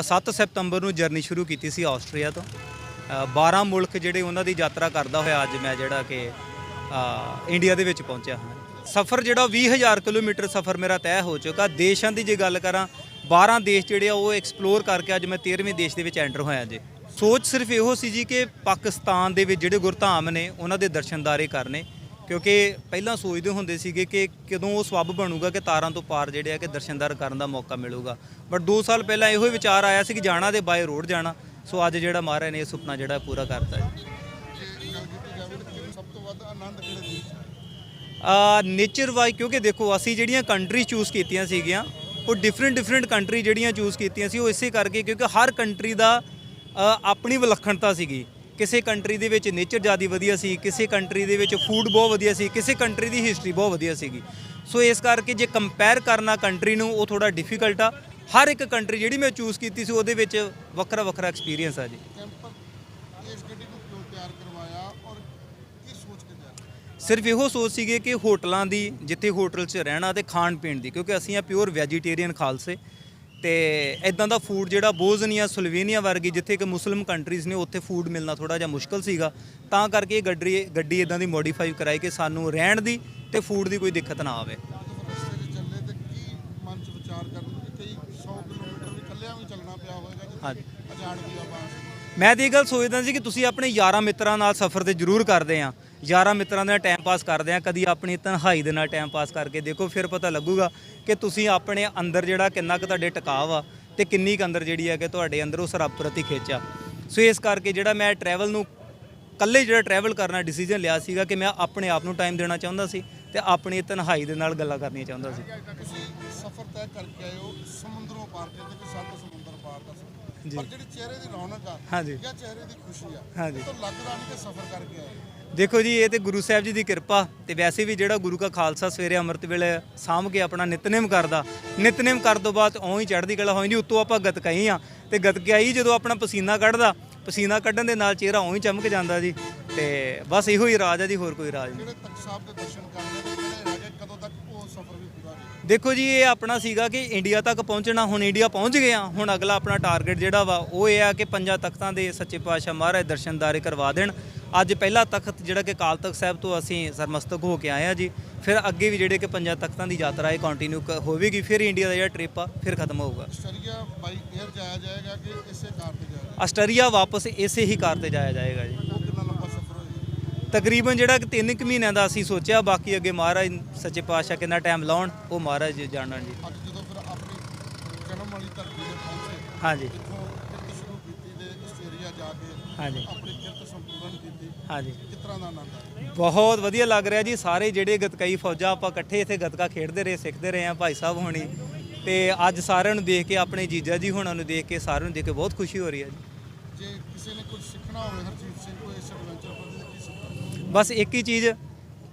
7 ਸਤੰਬਰ ਨੂੰ ਜਰਨੀ ਸ਼ੁਰੂ ਕੀਤੀ ਸੀ ਆਸਟਰੀਆ ਤੋਂ। ਅ, 12 ਮੁਲਕ ਜਿਹੜੇ ਉਹਨਾਂ ਦੀ ਯਾਤਰਾ ਕਰਦਾ ਹੋਇਆ ਅੱਜ ਮੈਂ ਜਿਹੜਾ ਕਿ ਇੰਡੀਆ ਦੇ ਵਿੱਚ ਪਹੁੰਚਿਆ ਹਾਂ। ਸਫ਼ਰ ਜਿਹੜਾ 20000 ਕਿਲੋਮੀਟਰ ਸਫ਼ਰ ਮੇਰਾ ਤੈਅ ਹੋ ਚੁੱਕਾ। ਦੇਸ਼ਾਂ ਦੀ ਜੇ ਗੱਲ ਕਰਾਂ 12 ਦੇਸ਼ ਜਿਹੜੇ ਆ ਉਹ ਐਕਸਪਲੋਰ ਕਰਕੇ ਅੱਜ ਮੈਂ 13ਵੇਂ ਦੇਸ਼ ਦੇ ਵਿੱਚ ਐਂਟਰ ਹੋਇਆ ਜੇ। ਸੋਚ ਸਿਰਫ ਇਹੋ ਸੀ ਜੀ ਕਿ ਪਾਕਿਸਤਾਨ ਦੇ ਵਿੱਚ ਜਿਹੜੇ ਗੁਰਧਾਮ ਨੇ ਉਹਨਾਂ ਦੇ ਦਰਸ਼ਨਦਾਰੇ ਕਰਨੇ। ਕਿਉਂਕਿ ਪਹਿਲਾਂ ਸੋਚਦੇ ਹੁੰਦੇ ਸੀਗੇ ਕਿ ਕਦੋਂ ਉਹ ਸਬੱਬ ਬਣੂਗਾ ਕਿ ਤਾਰਾਂ ਤੋਂ ਪਾਰ ਜਿਹੜੇ ਆ ਕਿ ਦਰਸ਼ਨਦਾਰ ਕਰਨ ਦਾ ਮੌਕਾ ਮਿਲੂਗਾ। ਬਟ 2 ਸਾਲ ਪਹਿਲਾਂ ਇਹੋ ਹੀ ਵਿਚਾਰ ਆਇਆ ਸੀ ਕਿ ਜਾਣਾ ਤੇ ਬਾਏ ਰੋਡ ਜਾਣਾ। ਸੋ ਅੱਜ ਜਿਹੜਾ ਮਹਾਰਾਜ ਨੇ ਇਹ ਸੁਪਨਾ ਜਿਹੜਾ ਪੂਰਾ ਕਰਤਾ ਹੈ। ਨੇਚਰ ਵਾਈ ਕਿਉਂਕਿ ਦੇਖੋ ਅਸੀਂ ਜਿਹੜੀਆਂ ਕੰਟਰੀ ਚੂਜ਼ ਕੀਤੀਆਂ ਸੀਗੀਆਂ, ਉਹ ਡਿਫਰੈਂਟ ਡਿਫਰੈਂਟ ਕੰਟਰੀ ਜਿਹੜੀਆਂ ਚੂਜ਼ ਕੀਤੀਆਂ ਸੀ, ਉਹ ਇਸੇ ਕਰਕੇ ਕਿਉਂਕਿ ਹਰ ਕੰਟਰੀ ਦਾ ਆਪਣੀ ਵਿਲੱਖਣਤਾ ਸੀਗੀ। ਕਿਸੇ ਕੰਟਰੀ ਦੇ ਵਿੱਚ ਨੇਚਰ ਜ਼ਿਆਦਾ ਵਧੀਆ ਸੀ, ਕਿਸੇ ਕੰਟਰੀ ਦੇ ਵਿੱਚ ਫੂਡ ਬਹੁਤ ਵਧੀਆ ਸੀ, ਕਿਸੇ ਕੰਟਰੀ ਦੀ ਹਿਸਟਰੀ ਬਹੁਤ ਵਧੀਆ ਸੀਗੀ। ਸੋ ਇਸ ਕਰਕੇ ਜੇ ਕੰਪੇਅਰ ਕਰਨਾ ਕੰਟਰੀ ਨੂੰ, ਉਹ ਥੋੜਾ ਡਿਫਿਕਲਟ ਆ। ਹਰ ਇੱਕ ਕੰਟਰੀ ਜਿਹੜੀ ਮੈਂ ਚੂਜ਼ ਕੀਤੀ ਸੀ, ਉਹਦੇ ਵਿੱਚ ਵੱਖਰਾ ਵੱਖਰਾ ਐਕਸਪੀਰੀਅੰਸ ਆ ਜੀ। ਇਸ ਗੱਡੀ ਨੂੰ ਕਿਉਂ ਤਿਆਰ ਕਰਵਾਇਆ ਔਰ ਕੀ ਸੋਚ ਕੇ ਤਿਆਰ ਸਿਰਫ ਇਹੋ ਸੋਚ ਸੀਗੇ ਕਿ ਹੋਟਲਾਂ ਦੀ, ਜਿੱਥੇ ਹੋਟਲ 'ਚ ਰਹਿਣਾ ਤੇ ਖਾਣ ਪੀਣ ਦੀ, ਕਿਉਂਕਿ ਅਸੀਂ ਆ ਪਿਓਰ ਵੈਜੀਟੇਰੀਅਨ ਖਾਲਸੇ। ਤੇ ਇਦਾਂ ਦਾ ਫੂਡ ਜਿਹੜਾ ਬੋਜ਼ਨੀਆ, ਸਲੋਵੇਨੀਆ ਵਰਗੀ ਜਿੱਥੇ ਕਿ ਮੁਸਲਿਮ ਕੰਟਰੀਜ਼ ਨੇ, ਉੱਥੇ ਫੂਡ ਮਿਲਣਾ ਥੋੜਾ ਜਿਹਾ ਮੁਸ਼ਕਲ ਸੀਗਾ। ਤਾਂ ਕਰਕੇ ਇਹ ਗੱਡੀ ਗੱਡੀ ਇਦਾਂ ਦੀ ਮੋਡੀਫਾਈ ਕਰਾਈ ਕਿ ਸਾਨੂੰ ਰਹਿਣ ਦੀ ਤੇ ਫੂਡ ਦੀ ਕੋਈ ਦਿੱਕਤ ਨਾ ਆਵੇ। ਜਦੋਂ ਮੈਂ ਤੇ ਇਹ ਗੱਲ ਸੋਚਦਾ ਸੀ ਕਿ ਤੁਸੀਂ ਆਪਣੇ ਯਾਰਾਂ ਮਿੱਤਰਾਂ ਨਾਲ ਸਫ਼ਰ ਤੇ ਜ਼ਰੂਰ ਕਰਦੇ ਆ। ਯਾਰਾਂ ਮਿੱਤਰਾਂ ਦੇ ਨਾਲ ਟਾਈਮ ਪਾਸ ਕਰਦੇ ਆ। ਕਦੀ ਆਪਣੀ ਤਨਹਾਈ ਦੇ ਨਾਲ ਟਾਈਮ ਪਾਸ ਕਰਕੇ ਦੇਖੋ, ਫਿਰ ਪਤਾ ਲੱਗੂਗਾ ਕਿ ਤੁਸੀਂ ਆਪਣੇ ਅੰਦਰ ਜਿਹੜਾ ਕਿੰਨਾ ਕੁ ਤੁਹਾਡੇ ਟਿਕਾਵ ਆ ਤੇ ਕਿੰਨੀ ਕੁ ਅੰਦਰ ਜਿਹੜੀ ਹੈ ਕਿ ਤੁਹਾਡੇ ਅੰਦਰ ਉਸ ਰੱਬ ਪ੍ਰਤੀ ਖਿੱਚ ਸੋ ਇਸ ਕਰਕੇ ਜਿਹੜਾ ਮੈਂ ਟਰੈਵਲ ਨੂੰ ਕੱਲੇ ਜਿਹੜਾ ਟਰੈਵਲ ਕਰਨਾ ਡਿਸੀਜਨ ਲਿਆ ਸੀਗਾ ਕਿ ਮੈਂ ਆਪਣੇ ਆਪ ਨੂੰ ਟਾਈਮ ਦੇਣਾ ਚਾਹੁੰਦਾ ਸੀ ਤੇ ਆਪਣੀ ਤਨਹਾਈ ਦੇ ਨਾਲ ਗੱਲਾਂ ਕਰਨੀਆਂ ਚਾਹੁੰਦਾ ਸੀ। ਤੁਸੀਂ ਸਫ਼ਰ ਤੈਅ ਕਰਕੇ ਆਏ ਸਮੁੰਦਰੋਂ ਪਾਰ ਕਹਿੰਦੇ ਸੱਤ ਸਮੁੰਦਰ ਪਾਰ ਦਾ ਪਰ ਜਿਹੜੀ ਚਿਹਰੇ ਦੀ ਰੌਣਕ ਆ ਹਾਂਜੀ। ਜਾਂ ਚਿਹਰੇ ਦੀ ਖੁਸ਼ੀ ਆ ਹਾਂਜੀ। ਇਹ ਤਾਂ ਲੱਗਦਾ ਨਹੀਂ ਕਿ ਸਫ਼ਰ ਕਰਕੇ ਆਏ ਹੋ। ਦੇਖੋ ਜੀ ਇਹ ਤੇ ਗੁਰੂ ਸਾਹਿਬ ਜੀ ਦੀ ਕਿਰਪਾ ਤੇ ਵੈਸੇ ਵੀ ਜਿਹੜਾ ਗੁਰੂ ਕਾ ਖਾਲਸਾ ਸਵੇਰੇ ਅੰਮ੍ਰਿਤ ਵੇਲੇ ਸਾਂਭ ਕੇ ਆਪਣਾ ਨਿਤਨੇਮ ਕਰਦਾ ਨਿਤਨੇਮ ਕਰਨ ਤੋਂ ਬਾਅਦ ਓਂ ਹੀ ਚੜ੍ਹਦੀ ਕਲਾ ਹੋ ਜਾਂਦੀ ਉੱਤੋਂ ਆਪਾਂ ਗਤਕਾਈ ਆ ਤੇ ਗਤਕਾਈ ਜਦੋਂ ਆਪਣਾ ਪਸੀਨਾ ਕੱਢਦਾ ਪਸੀਨਾ ਕੱਢਣ ਦੇ ਨਾਲ ਚਿਹਰਾ ਓਂ ਹੀ ਚਮਕ ਜਾਂਦਾ ਜੀ ਤੇ ਬਸ ਇਹੋ ਹੀ ਰਾਜ ਆ ਜੀ ਹੋਰ ਕੋਈ ਰਾਜ ਨਹੀਂ ਜਿਹੜੇ ਤਖਤ ਸਾਹਿਬ ਦੇ ਦਰਸ਼ਨ ਕਰਨੇ ਰਹਿ ਗਏ ਕਦੋਂ ਤੱਕ ਉਹ ਸਫ਼ਰ ਵੀ ਦੇਖੋ ਜੀ ਇਹ ਆਪਣਾ ਸੀਗਾ ਕਿ ਇੰਡੀਆ ਤੱਕ ਪਹੁੰਚਣਾ ਹੁਣ ਇੰਡੀਆ ਪਹੁੰਚ ਗਏ ਆ। ਹੁਣ ਅਗਲਾ ਆਪਣਾ ਟਾਰਗੇਟ ਜਿਹੜਾ ਵਾ ਉਹ ਇਹ ਆ ਕਿ ਪੰਜਾਂ ਤਖਤਾਂ ਦੇ ਸੱਚੇ ਪਾਤਸ਼ਾਹ ਮਹਾਰਾਜ ਦਰਸ਼ਨਦਾਰੇ ਕਰਵਾ ਦੇਣ। ਅੱਜ ਪਹਿਲਾ ਤਖਤ ਜਿਹੜਾ ਕਿ ਕਾਲ ਤਖਤ ਸਾਹਿਬ ਤੋਂ ਅਸੀਂ ਸਰਮਸਤਕ ਹੋ ਕੇ ਆਏ ਆ ਜੀ। ਫਿਰ ਅੱਗੇ ਵੀ ਜਿਹੜੇ ਕਿ ਪੰਜਾਂ ਤਖਤਾਂ ਦੀ ਯਾਤਰਾ ਇਹ ਕੰਟੀਨਿਊ ਹੋਵੇਗੀ ਫਿਰ ਇੰਡੀਆ ਦਾ ਜਿਹੜਾ ਟ੍ਰਿਪ ਆ ਫਿਰ ਖਤਮ ਹੋਊਗਾ। ਆਸਟਰੀਆ ਬਾਈ 에ਅਰ ਜਾਇਆ ਜਾਏਗਾ ਕਿ ਇਸੇ ਕਾਰ ਤੇ ਜਾਏਗਾ? ਆਸਟਰੀਆ ਵਾਪਸ ਇਸੇ ਹੀ ਕਾਰ ਤੇ ਜਾਇਆ ਜਾਏਗਾ ਜੀ ਉਹ ਕਿੰਨਾ ਲੰਬਾ ਸਫ਼ਰ ਹੋਏਗਾ ਤਕਰੀਬਨ ਜਿਹੜਾ ਕਿ 3 ਕੁ ਮਹੀਨਿਆਂ ਦਾ ਅਸੀਂ ਸੋਚਿਆ ਬਾਕੀ ਅੱਗੇ ਮਹਾਰਾਜ ਸੱਚੇ ਪਾਤਸ਼ਾਹ ਕਿੰਨਾ ਟਾਈਮ ਲਾਉਣ ਉਹ ਮਹਾਰਾਜ ਜਾਣਨ ਜੀ। ਅੱਜ ਜਦੋਂ ਫਿਰ ਆਪਣੀ ਜਨਮ ਵਾਲੀ ਧਰਤੀ ਤੇ ਪਹੁੰਚੇ ਹਾਂਜੀ। ਇੱਥੋਂ ਕਿਰਤ ਸ਼ੁਰੂ ਕੀਤੀ ਤੇ ਆਸਟ੍ਰੇਲੀਆ ਜਾ ਕੇ ਹਾਂਜੀ। ਆਪਣੀ ਕਿਰਤ ਸੰਪੂਰਨ ਕੀਤੀ ਹਾਂਜੀ। ਕਿਸ ਤਰ੍ਹਾਂ ਦਾ ਆਨੰਦ ਆਇਆ? ਬਹੁਤ ਵਧੀਆ ਲੱਗ ਰਿਹਾ ਜੀ। ਸਾਰੇ ਜਿਹੜੇ ਗਤਕਈ ਫੌਜਾਂ ਆਪਾਂ ਇਕੱਠੇ ਇੱਥੇ ਗਤਕਾ ਖੇਡਦੇ ਰਹੇ ਸਿੱਖਦੇ ਰਹੇ ਆ ਭਾਈ ਸਾਹਿਬ ਹੋਣੀ। ਤੇ ਅੱਜ ਸਾਰਿਆਂ ਨੂੰ ਦੇਖ ਕੇ ਆਪਣੇ ਜੀਜਾ ਜੀ ਹੋਣਾ ਨੂੰ ਦੇਖ ਕੇ ਸਾਰਿਆਂ ਨੂੰ ਦੇਖ ਕੇ ਬਹੁਤ ਖੁਸ਼ੀ ਹੋ ਰਹੀ ਹੈ ਜੀ। ਜੇ ਕਿਸੇ ਨੇ ਕੁਝ ਸਿੱਖਣਾ ਹੋਵੇ, ਹਰਜੀਤ ਸਿੰਘ ਕੋਲ ਇਸ ਐਡਵੈਂਚਰ ਪ੍ਰਤੀ ਤਾਂ ਕੀ ਸਿੱਖਣਾ? ਬਸ ਇੱਕ ਹੀ ਚੀਜ਼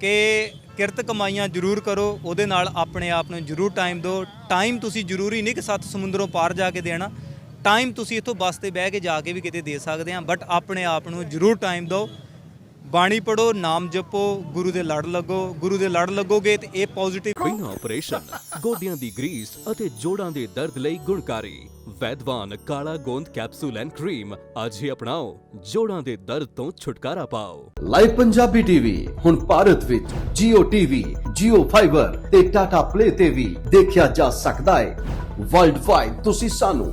ਕਿ ਕਿਰਤ ਕਮਾਈਆਂ ਜ਼ਰੂਰ ਕਰੋ, ਉਹਦੇ ਨਾਲ ਆਪਣੇ ਆਪ ਨੂੰ ਜ਼ਰੂਰ ਟਾਈਮ ਦਿਓ। ਟਾਈਮ ਤੁਸੀਂ ਜ਼ਰੂਰੀ ਨਹੀਂ ਕਿ ਸੱਤ ਸਮੁੰਦਰੋਂ ਪਾਰ ਜਾ ਕੇ ਦੇਣਾ। ਟਾਈਮ ਤੁਸੀਂ ਇੱਥੋਂ ਬੱਸ ਤੇ ਬਹਿ ਕੇ ਜਾ ਕੇ ਵੀ ਕਿਤੇ ਦੇ ਸਕਦੇ ਆ ਬਟ ਆਪਣੇ ਆਪ ਨੂੰ ਜ਼ਰੂਰ ਟਾਈਮ ਦਿਓ। ਬਾਣੀ ਪੜੋ ਨਾਮ ਜਪੋ ਗੁਰੂ ਦੇ ਲੜ ਲੱਗੋ ਗੁਰੂ ਦੇ ਲੜ ਲੱਗੋਗੇ ਤੇ ਇਹ ਪੋਜ਼ਿਟਿਵ ਬਿਨਾਂ ਆਪਰੇਸ਼ਨ ਗੋਡਿਆਂ ਦੀ ਗਰੀਸ ਅਤੇ ਜੋੜਾਂ ਦੇ ਦਰਦ ਲਈ ਗੁਣਕਾਰੀ। ਵੈਦਵਾਨ ਕਾਲਾ ਗੋਂਦ ਕੈਪਸੂਲ ਐਂਡ ਕਰੀਮ ਅੱਜ ਹੀ ਅਪਣਾਓ। ਜੋੜਾਂ ਦੇ ਦਰਦ ਤੋਂ ਛੁਟਕਾਰਾ ਪਾਓ। ਲਾਈਵ ਪੰਜਾਬੀ ਟੀਵੀ ਹੁਣ ਭਾਰਤ ਵਿੱਚ Jio TV, Jio Fiber ਤੇ Tata Play ਤੇ ਵੀ ਦੇਖਿਆ ਜਾ ਸਕਦਾ ਹੈ। ਵਰਲਡ ਵਾਈਡ ਤੁਸੀਂ ਸਾਨੂੰ